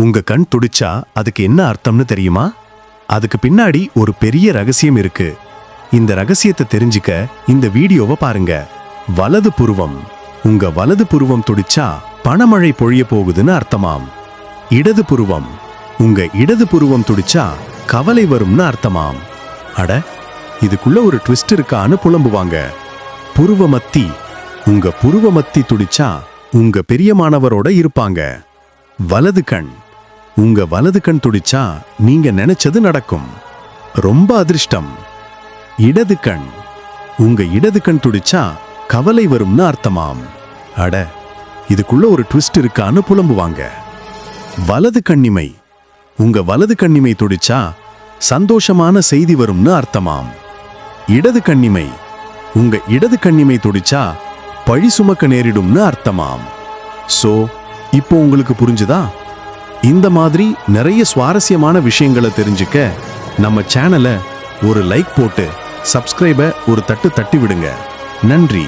உங்க கண் துடிச்சா அதுக்கு என்ன அர்த்தம்னு தெரியுமா? அதுக்கு பின்னாடி ஒரு பெரிய ரகசியம் இருக்கு. இந்த ரகசியத்தை தெரிஞ்சுக்க இந்த வீடியோவை பாருங்க. வலது புருவம். உங்க வலது புருவம் துடிச்சா பணமழை பொழிய போகுதுன்னு அர்த்தமாம். இடது புருவம். உங்க இடது புருவம் துடிச்சா கவலை வரும்னு அர்த்தமாம். அட இதுக்குள்ள ஒரு ட்விஸ்ட் இருக்கான்னு புலம்புவாங்க. புருவமத்தி. உங்க புருவமத்தி துடிச்சா உங்க பெரியமானவரோட இருப்பாங்க. வலது கண். உங்க வலது கண் துடிச்சா நீங்க நினைச்சது நடக்கும். ரொம்ப அதிர்ஷ்டம். இடது கண். உங்க இடது கண் துடிச்சா கவலை வரும்னு அர்த்தமாம். அட இதுக்குள்ள ஒரு ட்விஸ்ட் இருக்கான்னு புலம்புவாங்க. வலது கண்ணிமை. உங்க வலது கண்ணிமை துடிச்சா சந்தோஷமான செய்தி வரும்னு அர்த்தமாம். இடது கண்ணிமை. உங்க இடது கண்ணிமை துடிச்சா பழி சுமக்க நேரிடும்னு அர்த்தமாம். சோ இப்போ உங்களுக்கு புரிஞ்சுதா? இந்த மாதிரி நிறைய சுவாரஸ்யமான விஷயங்களை தெரிஞ்சுக்க நம்ம சேனலை ஒரு லைக் போட்டு சப்ஸ்கிரைபை ஒரு தட்டு தட்டி விடுங்க நன்றி.